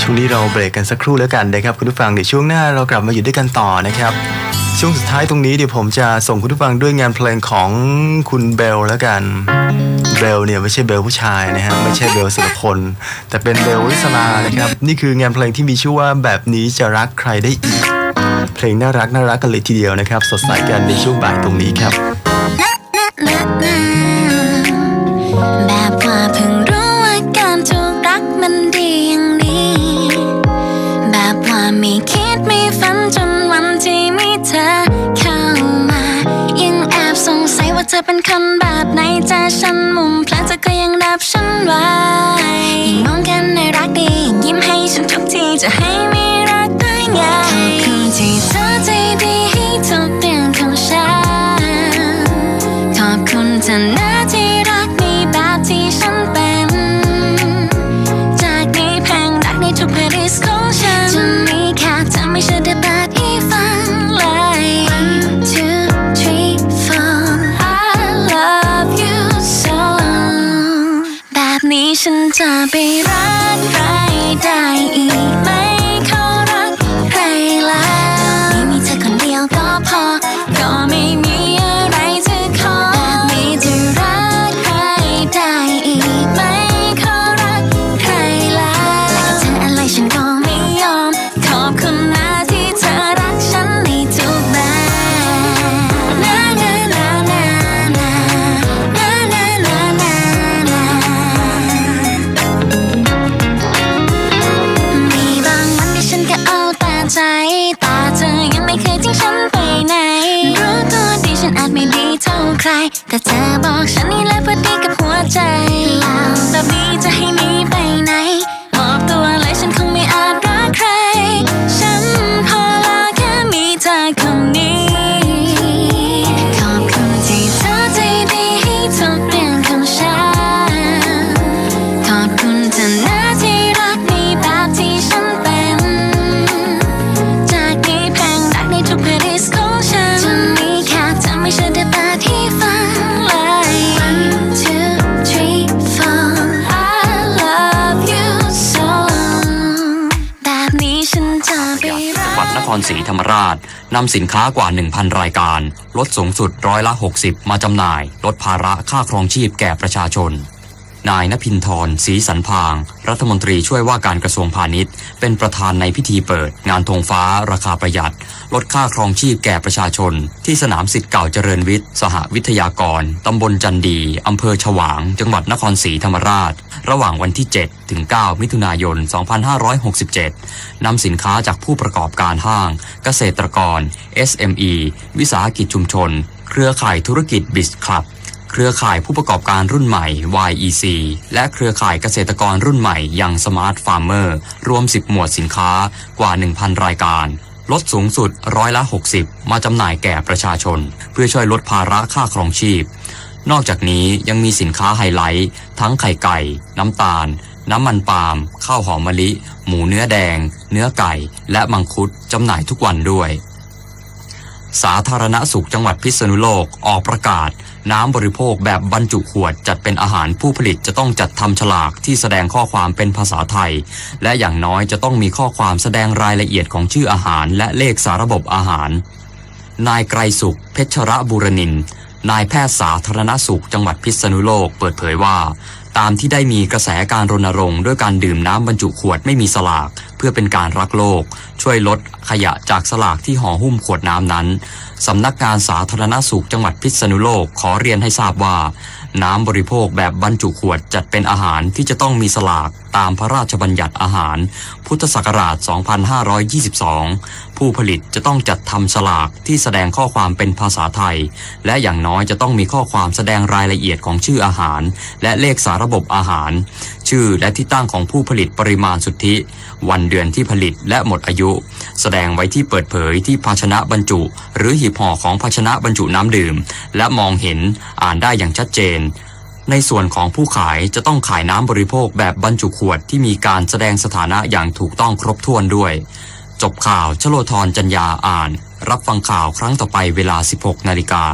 ช่วงนี้เราเบรกกันสักครู่แล้วกันนะครับคุณผู้ฟังเดี๋ยวช่วงหน้าเรากลับมาอยู่ด้วยกันต่อนะครับช่วงสุดท้ายตรงนี้เดี๋ยวผมจะส่งคุณผู้ฟังด้วยงานเพลงของคุณเบลแล้วกันเบลเนี่ยไม่ใช่เบลผู้ชายนะฮะไม่ใช่เบลสุรพลแต่เป็นเบลวิสลานะครับนี่คืองานเพลงที่มีชื่อว่าแบบนี้จะรักใครได้อีก เพลงน่ารักน่ารักกันเลยทีเดียวนะครับ สดใสกันในช่วงบ่ายตรงนี้ครับแบบ ธอเป็นคนแบบไหนจะฉันมุมพลอเธอก็ยังรับฉันไว้ยังมองกันในรักดียังยิ้มให้ฉันทุกทีจะให้มีรักได้ไงคือที่เธอ my baby. ใคร แต่เธอบอกฉันนี่แหละพอดีกับหัวใจแล้วแบบนี้จะให้หนีไปไหน ครศรีธรรมราชนำสินค้ากว่า 1,000 รายการ ลดสูงสุดร้อยละ 60 มาจำหน่าย ลดภาระค่าครองชีพแก่ประชาชน นายนพินทรศรีสันพาง รัฐมนตรีช่วยว่าการกระทรวงพาณิชย์ เป็นประธานในพิธีเปิด งานธงฟ้า ราคาประหยัด ลดค่าครองชีพแก่ประชาชน ที่สนามสิทธิ์เก่าเจริญวิทย์ สหวิทยากร ตำบลจันดี อำเภอฉวาง จังหวัดนครศรีธรรมราช ระหว่างวันที่ 7 ถึง 9 มิถุนายน 2567 นำสินค้าจากผู้ประกอบการห้าง เกษตรกร SME วิสาหกิจชุมชน เครือข่ายธุรกิจบิสคลับ เครือข่ายผู้ประกอบการรุ่นใหม่ YEC และเครือข่ายเกษตรกรรุ่นใหม่อย่างสมาร์ทฟาร์มเมอร์รวม 10 หมวดสินค้ากว่า 1,000 รายการ ลดสูงสุดร้อยละ 60 มาจำหน่ายแก่ประชาชน เพื่อช่วยลดภาระค่าครองชีพ นอกจากนี้ยังมีสินค้าไฮไลท์ ทั้งไข่ไก่ น้ำตาล น้ำมันปาล์มข้าวหอมมะลิ หมูเนื้อแดง เนื้อไก่ และมังคุดจำหน่ายทุกวันด้วย สาธารณสุขจังหวัดพิษณุโลกออกประกาศ น้ำบริโภคแบบบรรจุขวดจัดเป็นอาหารผู้ผลิตจะต้องจัดทำฉลากที่แสดงข้อความเป็นภาษาไทย และอย่างน้อยจะต้องมีข้อความแสดงรายละเอียดของชื่ออาหาร และเลขสาระบบอาหาร นายไกรสุข เพชรรบุรนิน นายแพทย์สาธารณสุขจังหวัดพิษณุโลกเปิดเผยว่าตามที่ได้มีกระแสการรณรงค์ด้วยการดื่มน้ำบรรจุขวดไม่มีสลาก เพื่อเป็นการรักโลก ช่วยลดขยะจากสลากที่ห่อหุ้มขวดน้ำนั้น สำนักงานสาธารณสุขจังหวัดพิษณุโลกขอเรียนให้ทราบว่า น้ำบริโภคแบบบรรจุขวดจัดเป็นอาหารที่จะต้องมีสลากตามพระราชบัญญัติอาหาร พุทธศักราช 2522 ผู้ผลิตจะต้องจัดทำสลากที่แสดงข้อความเป็นภาษาไทย และอย่างน้อยจะต้องมีข้อความแสดงรายละเอียดของชื่ออาหาร และเลขสาระบบอาหาร ชื่อและที่ตั้งของผู้ผลิตปริมาณสุทธิ วันเดือนที่ผลิตและหมดอายุแสดงไว้ที่เปิดเผยที่ภาชนะบรรจุ หรือหีบห่อของภาชนะบรรจุน้ำดื่ม และมองเห็นอ่านได้อย่างชัดเจน ในส่วนของผู้ขายจะต้องขายน้ำบริโภคแบบบรรจุขวดที่มีการแสดงสถานะอย่างถูกต้องครบถ้วนด้วย จบข่าวชโลธรจัญญาอ่าน รับฟังข่าวครั้งต่อไปเวลา 16 นาฬิกา